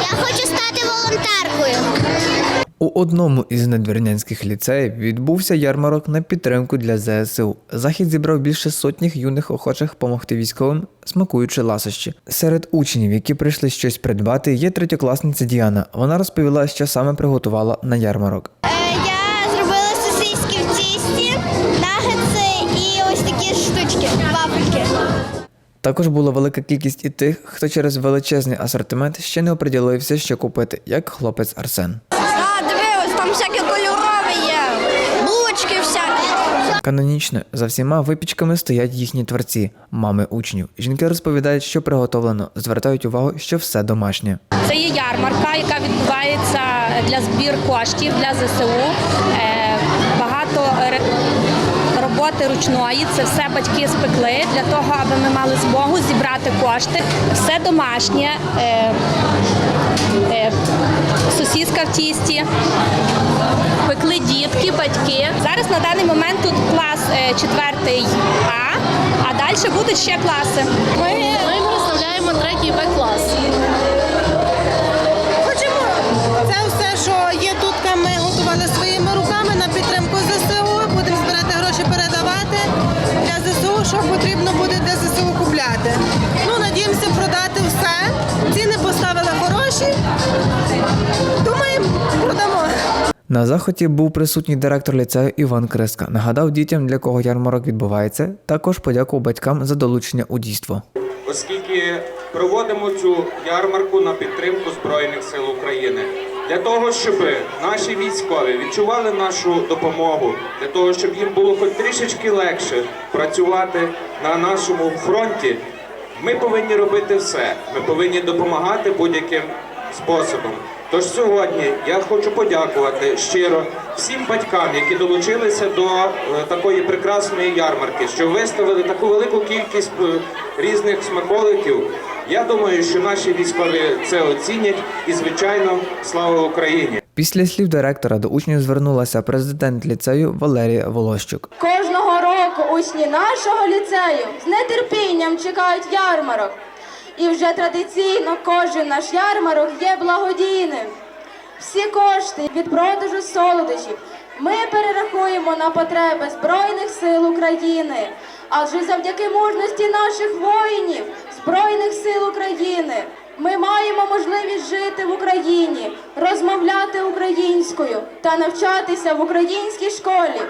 Я хочу стати волонтеркою. У одному із надвірнянських ліцеїв відбувся ярмарок на підтримку для ЗСУ. Захід зібрав більше сотні юних охочих допомогти військовим, смакуючи ласощі. Серед учнів, які прийшли щось придбати, є третьокласниця Діана. Вона розповіла, що саме приготувала на ярмарок. Також була велика кількість і тих, хто через величезний асортимент ще не оприділився, що купити, як хлопець Арсен. А, дивилась, там всякі кольорові є. Булочки всякі. Канонічно за всіма випічками стоять їхні творці, мами учнів. Жінки розповідають, що приготовлено, звертають увагу, що все домашнє. Це є ярмарка, яка відбувається для збір коштів для ЗСУ. Роботи ручної. Це все батьки спекли для того, аби ми мали змогу зібрати кошти. Все домашнє. е, е, Сосіска в тісті, пекли дітки, батьки. Зараз на даний момент тут клас е, четвертий А, а далі будуть ще класи. Ми, потрібно буде для ЗСУ купляти. Ну, надіємося продати все. Ціни поставили хороші. Думаємо, продамо. На заході був присутній директор ліцею Іван Криска. Нагадав дітям, для кого ярмарок відбувається. Також подякував батькам за долучення у дійство. оскільки проводимо цю ярмарку на підтримку Збройних сил України. Для того, щоб наші військові відчували нашу допомогу, для того, щоб їм було хоч трішечки легше працювати на нашому фронті, ми повинні робити все. Ми повинні допомагати будь-яким способом. Тож сьогодні я хочу подякувати щиро всім батькам, які долучилися до е, такої прекрасної ярмарки, що виставили таку велику кількість е, різних смаколиків. Я думаю, що наші військові це оцінять і, звичайно, слава Україні! Після слів директора до учнів звернулася президент ліцею Валерія Волощук. Кожного року учні нашого ліцею з нетерпінням чекають ярмарок. І вже традиційно кожен наш ярмарок є благодійним. Всі кошти від продажу солодощів ми перерахуємо на потреби Збройних сил України. Адже завдяки мужності наших воїнів, Збройних сил України, ми маємо можливість жити в Україні, розмовляти українською та навчатися в українській школі.